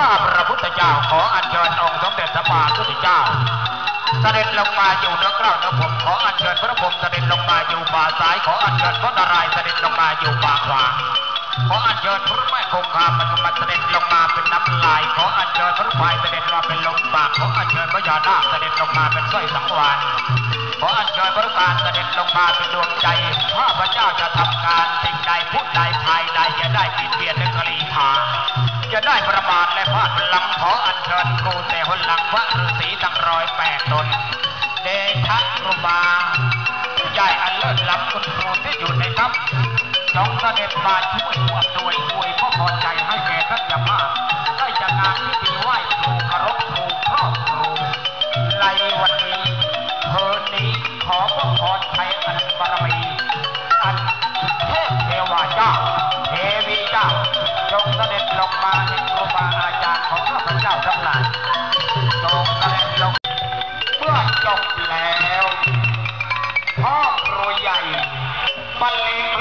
ข้าพระพุทธเจ้าขออัญเชิญองค์สมเด็จพระบาพุทธเจ้า เสด็จลงมาอยู่เนื้อกล้าเนื้อผมขออัญเชิญพระพรหมเสด็จลงมาอยู่บ่าซ้ายขออัญเชิญพระนารายณ์เสด็จลงมาอยู่บ่าขวาขออัญเชิญพระแม่คงคาปฐุมเสด็จลงมาเป็นน้ำลายขออัญเชิญพระพายเสด็จมาเป็นลมปากขออัญเชิญพระยานาเสด็จลงมาเป็นสร้อยสังวานขออัญเชิญพระการเส ลงมาเป็นดวงใจข้าพระเจ้าจะทำการสิ่งใดพูดใดภายใดจะได้ปิดเบียนและกรีธาจะได้ประมาทและพลาดพลังขออัญเชิญครูแต่หนหลังพระฤาษีตั้งร้อยแปดตนเดชะครูบาใหญ่อันเลิศล้ำคุณครูที่อยู่ในทัพจงเสด็จมาช่วยอวดโดยอวยพระพรใจให้แก่ท่านยามาได้จากงานพิ จ้าจงเสด็จลงมาในครูบาอาจารย์ของข้าพเจ้าทั้งหลายจงเสด็จลงเมื่อจบแล้วพ่อครูใหญ่บรรเลง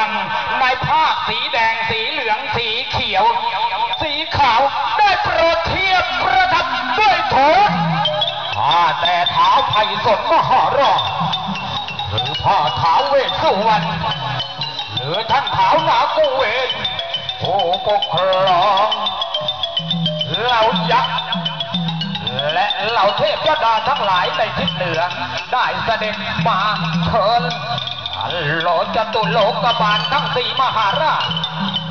าวเวสสุวรรณังในผ้าสีแดงสีเหลืองสีเขียว สีขาวได้โปรดเทียบประทับด้วยโถข้าแต่เท้าไพศาลมหารอดหรือพ่อท้าเวสสุวรรณหรือท่านท้านากูเวนผู้ปกครองเหล่ายักษ์และเหล่าเทพยดาทั้งหลายในทิศเหนือ ได้เสด็จมาเถิน อัลโหลจตุโลกบาลทั้งสี่มหาราช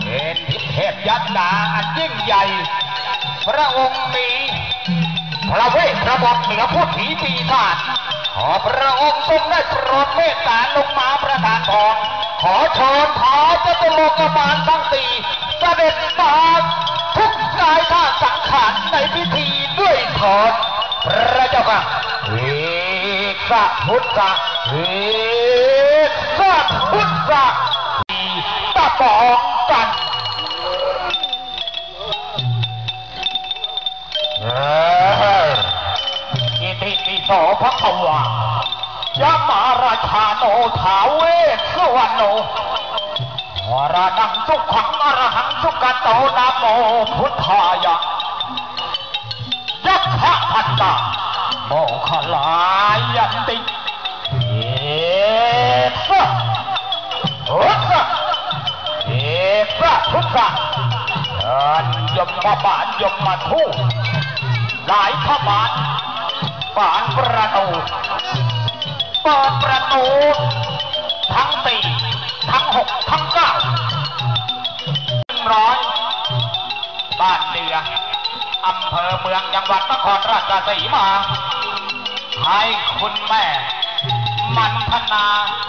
เห็นทิเทพยดาอันยิ่งใหญ่ พระองค์มีพระเวทพระบบเหนือผู้ผีปีศาจขอพระองค์ทรงได้โปรดเมตตาลงมาประทานพรขอเชิญท้าวจตุโลกบาลทั้งสี่เสด็จมาทุกกายท่าสังขารในพิธีด้วยเถิดพระเจ้าค่ะเวสะพุทธะเวสะพุทธะตะบองกันอิติปิโสพระขวายามาราชาโนทาเวสวรรณโนวรานังทุกขังอรหังสุกัตโตนะโมพุทธายะยักขะพันตาโมขลายันติะพุทธะเดินยมมาบาลยมมาทูตหลายขบานบานประตูเปิดประตู ทั้งสี่ทั้งหกทั้งเก้าหนึ่งร้อยบ้านเดืออำเภอเมืองจังหวัดนครราชสีมา ให้คุณแม่ มันธนา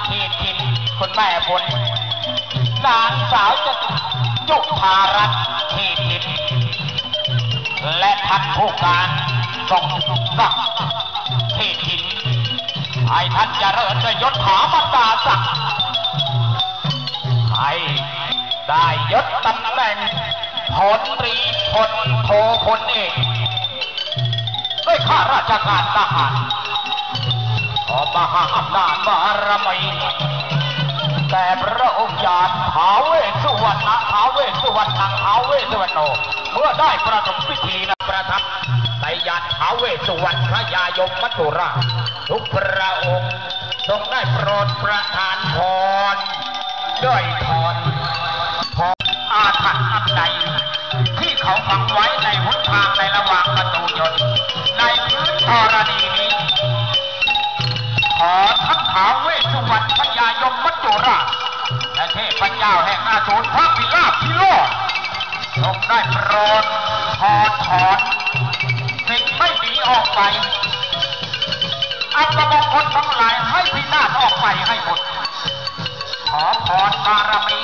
ทีทินคุณแม่ผลหลานสาวจะ จุภารัตทีทินและท่านผู้การทรงศักดิ์ทีทินให้ท่านเจริญด้วยยศถาบรรดาศักดิ์ให้ได้ยศตำแหน่งพลตรีพลโทพลเอกด้วยข้าราชการทหารขอมหาอำนาจบารมี แต่พระองค์ยานท้าเวสุวรรณท้าเวสุวรรณังท้าเวสุวรรณโน เมื่อได้ประสมพิธีนะประทับในยานท้าเวสุวรรณพระยายมมัจจุราทุกพระองค์ทรงได้โปรดประทานพรด้วยทอนพรอาถรรพ์อันใดที่เขาฝังไว้ในหนทางในระหว่างประตูยนในพื้นธรณีนี้ขอาเวสสุวรรณพญายมมัจจุราชและเทพเจ้าแห่งอาสูรพระพิลาพิโลกทรงได้โปรดถอนถอนสิ่งไม่ดีออกไปอัปมงคลทั้งหลายให้พินาศออกไปให้หมด ขอพรบารมี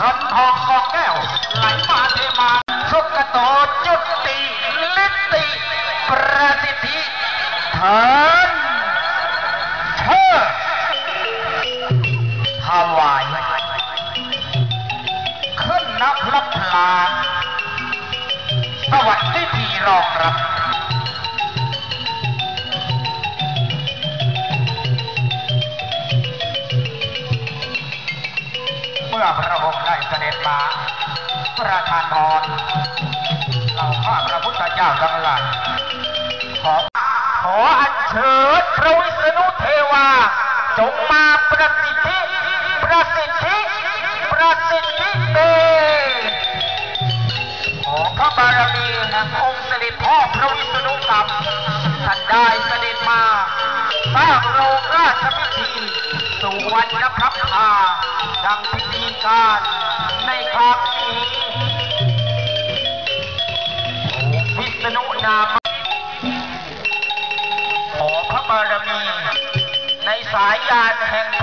รดนทองกองแก้วไหลมาเทมาสุกโตจุติลิติประสิทธิเธอ มื่อพระองค์ได้เสด็จมาประทานพรเราข้าพระพุทธเจ้าทั้งหลายขอขออัญเชิญพระวิษณุเทวา จงมาประสิทธิประสิทธิประสิทธิเตขอพระบารมีแห่งองค์เสด็จพ่อพระวิษณุกรรมท่านได้เสด็จมาสร้างโรงราชพิธี สู่วันนพระพาดังพิธีการในครั้งนี้วิษณุนามขอพระบารมีในสายยานแห่ง